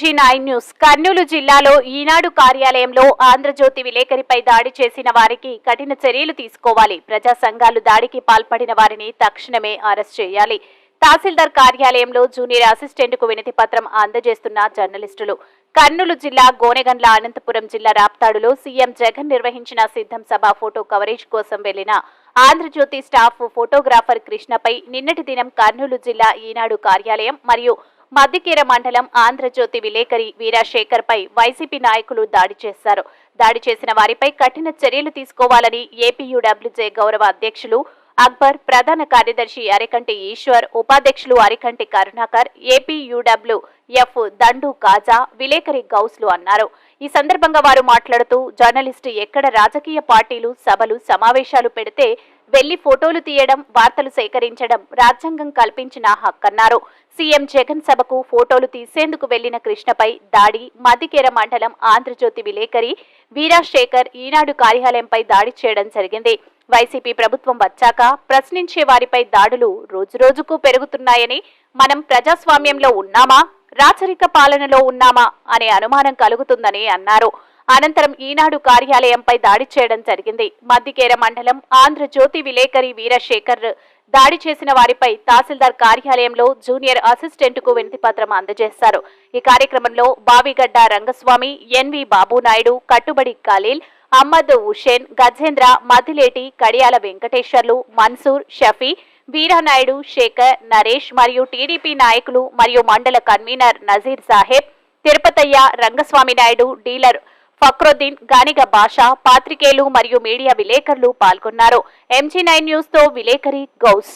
నుంచి nine news. Kurnool జిల్లాలో ఈనాడు కార్యాలయంలో ఆంధ్రజ్యోతి విలేకరిపై దాడి చేసిన వారికి కఠిన చర్యలు తీసుకోవాలి. ప్రజా సంఘాలు దాడికి పాల్పడిన వారిని తక్షణమే అరెస్ట్ చేయాలి. తహసీల్దార్ కార్యాలయంలో జూనియర్ అసిస్టెంట్కు వినతి పత్రం అందజేస్తున్న జర్నలిస్టులు. కర్నూలు జిల్లా గోనెగండ్ల అనంతపురం జిల్లా రాప్తాడులో సీఎం జగన్ నిర్వహించిన సిద్ధం సభ ఫోటో కవరేజ్ కోసం వెళ్ళిన ఆంధ్రజ్యోతి స్టాఫ్ ఫోటోగ్రాఫర్ కృష్ణపై నిన్నటి దినం కర్నూలు జిల్లా ఈనాడు కార్యాలయం మరియు మద్దికేర మండలం ఆంధ్రజ్యోతి విలేకరి వీరాశేఖర్ పై వైసీపీ నాయకులు దాడి చేశారు. దాడి చేసిన వారిపై కఠిన చర్యలు తీసుకోవాలని ఏపీయూడబ్ల్యూజే గౌరవ అధ్యక్షులు అక్బర్ ప్రధాన కార్యదర్శి అరికంటి ఈశ్వర్ ఉపాధ్యక్షులు అరికంటి కరుణాకర్ ఏపీయూడబ్ల్యూ ఎఫ్ దండు కాజా విలేకరి గౌస్లు అన్నారు. ఈ సందర్భంగా వారు మాట్లాడుతూ జర్నలిస్టు ఎక్కడ రాజకీయ పార్టీలు సభలు సమావేశాలు పెడితే వెళ్ళి ఫోటోలు తీయడం వార్తలు సేకరించడం రాజ్యాంగం కల్పించిన హక్కన్నారు సీఎం జగన్ సభకు ఫోటోలు తీసేందుకు వెళ్ళిన కృష్ణపై దాడి మదికేర మండలం ఆంధ్రజ్యోతి విలేకరి వీరాశేఖర్ ఈనాడు కార్యాలయంపై దాడి చేయడం జరిగింది. వైసీపీ ప్రభుత్వం వచ్చాక ప్రశ్నించే వారిపై దాడులు రోజురోజుకు పెరుగుతున్నాయని మనం ప్రజాస్వామ్యంలో ఉన్నామా? రాచరిక పాలనలో ఉన్నామా అనే అనుమానం కలుగుతుందని అన్నారు. అనంతరం ఈనాడు కార్యాలయంపై దాడి చేయడం జరిగింది. మద్దికేర మండలం ఆంధ్రజ్యోతి విలేకరి వీరశేఖర్ దాడి చేసిన వారిపై తహసీల్దార్ కార్యాలయంలో జూనియర్ అసిస్టెంట్కు వినతిపత్రం అందజేశారు. ఈ కార్యక్రమంలో బావిగడ్డ రంగస్వామి ఎన్వి బాబునాయుడు కట్టుబడి ఖలీల్ అహ్మద్ హుషేన్ గజేంద్ర మదిలేటి కడియాల వెంకటేశ్వర్లు మన్సూర్ షఫీ వీరానాయుడు శేఖర్ నరేష్ మరియు టీడీపీ నాయకులు మరియు మండల కన్వీనర్ నజీర్ సాహెబ్ తిరుపతయ్య రంగస్వామి నాయుడు డీలర్ ఫక్రుద్దీన్ గానిగ భాష పాత్రికేయులు మరియు మీడియా విలేకరులు పాల్గొన్నారు ఎంజీ నైన్ న్యూస్తో విలేకరి గౌస్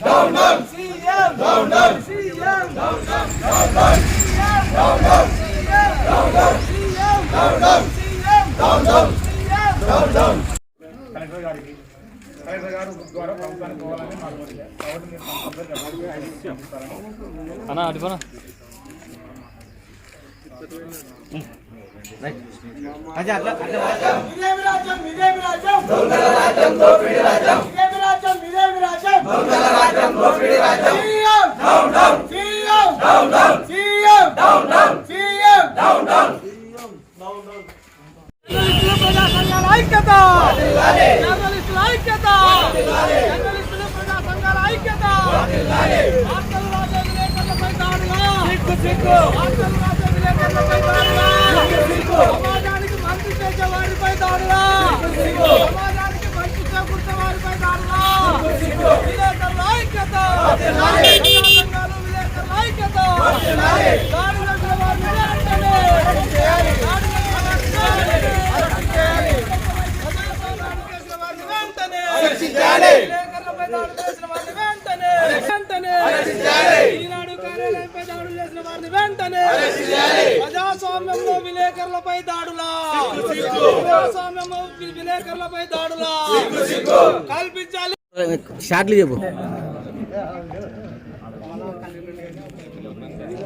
డౌన్ డౌన్ కలెక్టర్ గారికి కలెక్టర్ గారు ద్వారా ప్రభుత్వానికి పోవాలని మా కోరిక కాబట్టి మీరు అందరికీ ఎవరికి ఐదు ఇచ్చి పంపుతారని అన్నా అటు పోనా అదే అట్లా అట్లా రాజ్యం రాజ్యం రాజ్యం రాజ్యం రాజ్యం విలేకరుల ఐక్యత! విలేకరుల ఐక్యత దాడి చేసిన వారిని వెంటనే దాడి చేసిన వారిని వెంటనే ప్రజాస్వామ్యాన్ని చేసిన వారిని వెంటనే విలేకరులపై దాడి చేసిన వారిని వెంటనే వెంటనే ఈనాడు కార్యాలయంపై దాడులు చేసిన వెంటనే ప్రజాస్వామ్యంలో విలేకరులపై దాడులా. ప్రజాస్వామ్యంలో విలేకరులపై దాడులా. కల్పించాలి. షార్ట్లు చెప్పు.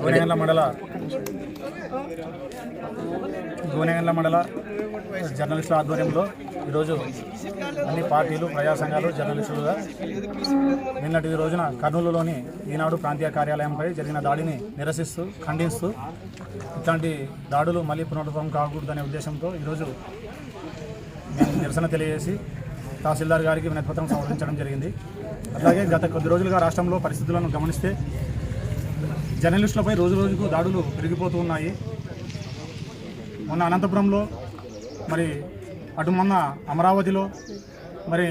గోనెగండ్ల మండల గోనెగండ్ల మండల జర్నలిస్టుల ఆధ్వర్యంలో ఈరోజు అన్ని పార్టీలు ప్రజా సంఘాలు జర్నలిస్టులుగా నిన్నటి రోజున కర్నూలులోని ఈనాడు ప్రాంతీయ కార్యాలయంపై జరిగిన దాడిని నిరసిస్తూ ఖండిస్తూ ఇట్లాంటి దాడులు మళ్ళీ పునరుద్ధం కాకూడదనే ఉద్దేశంతో ఈరోజు మేము నిరసన తెలియజేసి తహసీల్దార్ గారికి వినతిపత్రం సమర్పించడం జరిగింది. అలాగే గత కొద్ది రోజులుగా రాష్ట్రంలో పరిస్థితులను గమనిస్తే జర్నలిస్టులపై రోజు రోజుకు దాడులు పెరిగిపోతూ ఉన్నాయి. మొన్న అనంతపురంలో మరి అటు మొన్న అమరావతిలో మరి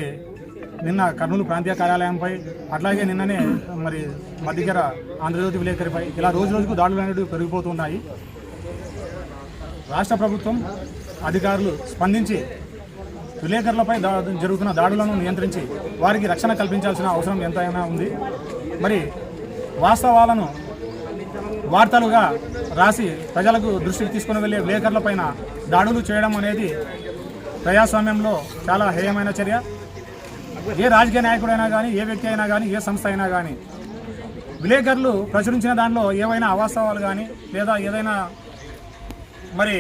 నిన్న కర్నూలు ప్రాంతీయ కార్యాలయంపై అట్లాగే నిన్ననే మరి మధ్యగర ఆంధ్రజ్యోతి విలేకరిపై ఇలా రోజు రోజుకు దాడులు అనేవి పెరిగిపోతున్నాయి రాష్ట్ర ప్రభుత్వం అధికారులు స్పందించి విలేకరులపై జరుగుతున్న దాడులను నియంత్రించి వారికి రక్షణ కల్పించాల్సిన అవసరం ఎంతైనా ఉంది. మరి వాస్తవాలను వార్తలుగా రాసి ప్రజలకు దృష్టికి తీసుకుని వెళ్ళే విలేకరులపైన దాడులు చేయడం అనేది ప్రజాస్వామ్యంలో చాలా హేయమైన చర్య. ఏ రాజకీయ నాయకుడైనా కానీ ఏ వ్యక్తి అయినా కానీ ఏ సంస్థ అయినా కానీ విలేకరులు ప్రచురించిన దానిలో ఏవైనా అవాస్తవాలు కానీ లేదా ఏదైనా మరి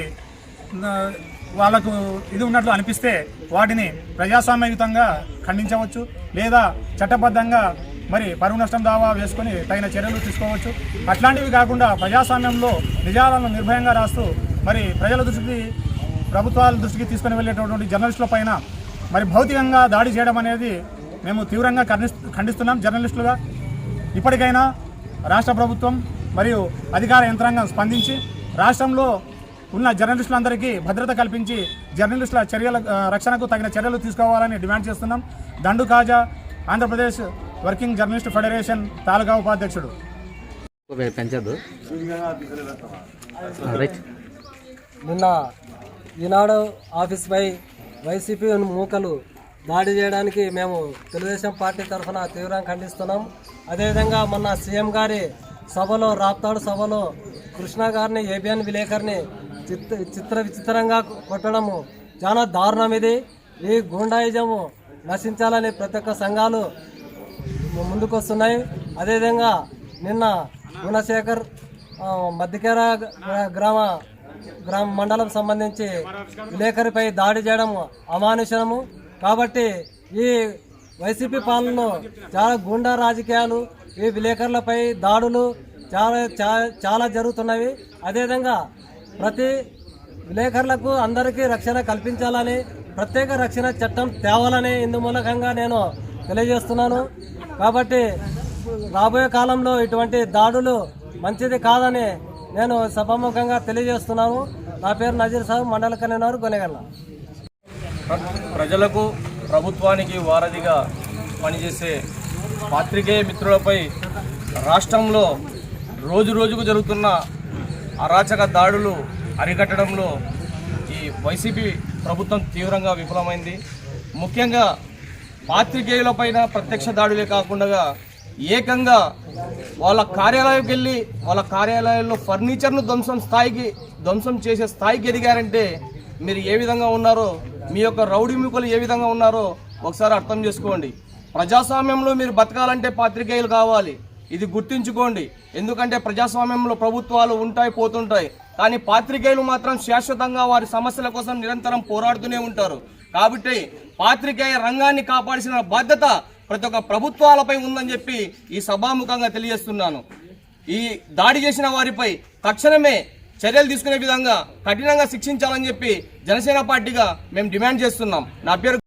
వాళ్ళకు ఇది ఉన్నట్లు అనిపిస్తే వాటిని ప్రజాస్వామ్యయుతంగా ఖండించవచ్చు లేదా చట్టబద్ధంగా మరి పరువు నష్టం దావా వేసుకొని తగిన చర్యలు తీసుకోవచ్చు. అట్లాంటివి కాకుండా ప్రజాస్వామ్యంలో నిజాలను నిర్భయంగా రాస్తూ మరి ప్రజల దృష్టికి ప్రభుత్వాల దృష్టికి తీసుకుని వెళ్ళేటటువంటి జర్నలిస్టుల పైన మరి భౌతికంగా దాడి చేయడం అనేది మేము తీవ్రంగా ఖండిస్తున్నాం జర్నలిస్టులుగా. ఇప్పటికైనా రాష్ట్ర ప్రభుత్వం మరియు అధికార యంత్రాంగం స్పందించి రాష్ట్రంలో ఉన్న జర్నలిస్టులందరికీ భద్రత కల్పించి జర్నలిస్టుల చర్యల రక్షణకు తగిన చర్యలు తీసుకోవాలని డిమాండ్ చేస్తున్నాం. Dandu Khaja Andhra Pradesh working journalist federation taluka ఉపాధ్యక్షుడు. పెంచద్దు. నిన్న ఈనాడు ఆఫీస్పై వైసీపీ మూకలు దాడి చేయడానికి మేము తెలుగుదేశం పార్టీ తరఫున తీవ్రంగా ఖండిస్తున్నాం. అదేవిధంగా మొన్న సీఎం గారి సభలో రాప్తాడు సభలో కృష్ణ గారిని ఏబిఎన్ విలేకర్ని చిత్ర చిత్ర విచిత్రంగా కొట్టడము చాలా దారుణం ఇది. ఈ గూండాయిజము నశించాలని ప్రతి ఒక్క సంఘాలు ముందుకు వస్తున్నాయి. అదేవిధంగా నిన్న గుణశేఖర్ మధ్యకేర గ్రామ గ్రామ మండలం సంబంధించి విలేకరిపై దాడి చేయడం అమానుషము. కాబట్టి ఈ వైసీపీ పాలనలో చాలా గుండా రాజకీయాలు ఈ విలేకరులపై దాడులు చాలా చా- చాలా జరుగుతున్నవి. అదేవిధంగా ప్రతి విలేకరులకు అందరికీ రక్షణ కల్పించాలని ప్రత్యేక రక్షణ చట్టం తేవాలని ఇందు మూలకంగా నేను తెలియజేస్తున్నాను. కాబట్టి రాబోయే కాలంలో ఇటువంటి దాడులు మంచిది కాదని నేను సభాముఖంగా తెలియజేస్తున్నాను. నా పేరు నజీర్ సాబ్ మండల కన్వీనర్ గొనెగల్ల ప్రజలకు ప్రభుత్వానికి వారధిగా పనిచేసే పాత్రికేయ మిత్రులపై రాష్ట్రంలో రోజు రోజుకు జరుగుతున్న అరాచక దాడులు అరికట్టడంలో ఈ వైసీపీ ప్రభుత్వం తీవ్రంగా విఫలమైంది. ముఖ్యంగా పాత్రికేయులపైన ప్రత్యక్ష దాడులే కాకుండా ఏకంగా వాళ్ళ కార్యాలయంకి వెళ్ళి వాళ్ళ కార్యాలయాల్లో ఫర్నిచర్ను ధ్వంసం స్థాయికి ధ్వంసం చేసే స్థాయికి ఎదిగారంటే మీరు ఏ విధంగా ఉన్నారో మీ యొక్క రౌడీ ఏ విధంగా ఉన్నారో ఒకసారి అర్థం చేసుకోండి. ప్రజాస్వామ్యంలో మీరు బతకాలంటే పాత్రికేయులు కావాలి. ఇది గుర్తుంచుకోండి. ఎందుకంటే ప్రజాస్వామ్యంలో ప్రభుత్వాలు ఉంటాయి పోతుంటాయి. కానీ పాత్రికేయులు మాత్రం శాశ్వతంగా వారి సమస్యల కోసం నిరంతరం పోరాడుతూనే ఉంటారు. కాబట్టి పాత్రికేయ రంగాన్ని కాపాడాల్సిన బాధ్యత ప్రతి ఒక్క ప్రభుత్వాలపై ఉందని చెప్పి ఈ సభాముఖంగా తెలియజేస్తున్నాను. ఈ దాడి చేసిన వారిపై తక్షణమే చర్యలు తీసుకునే విధంగా కఠినంగా శిక్షించాలని చెప్పి జనసేన పార్టీగా మేము డిమాండ్ చేస్తున్నాం. నా పేరు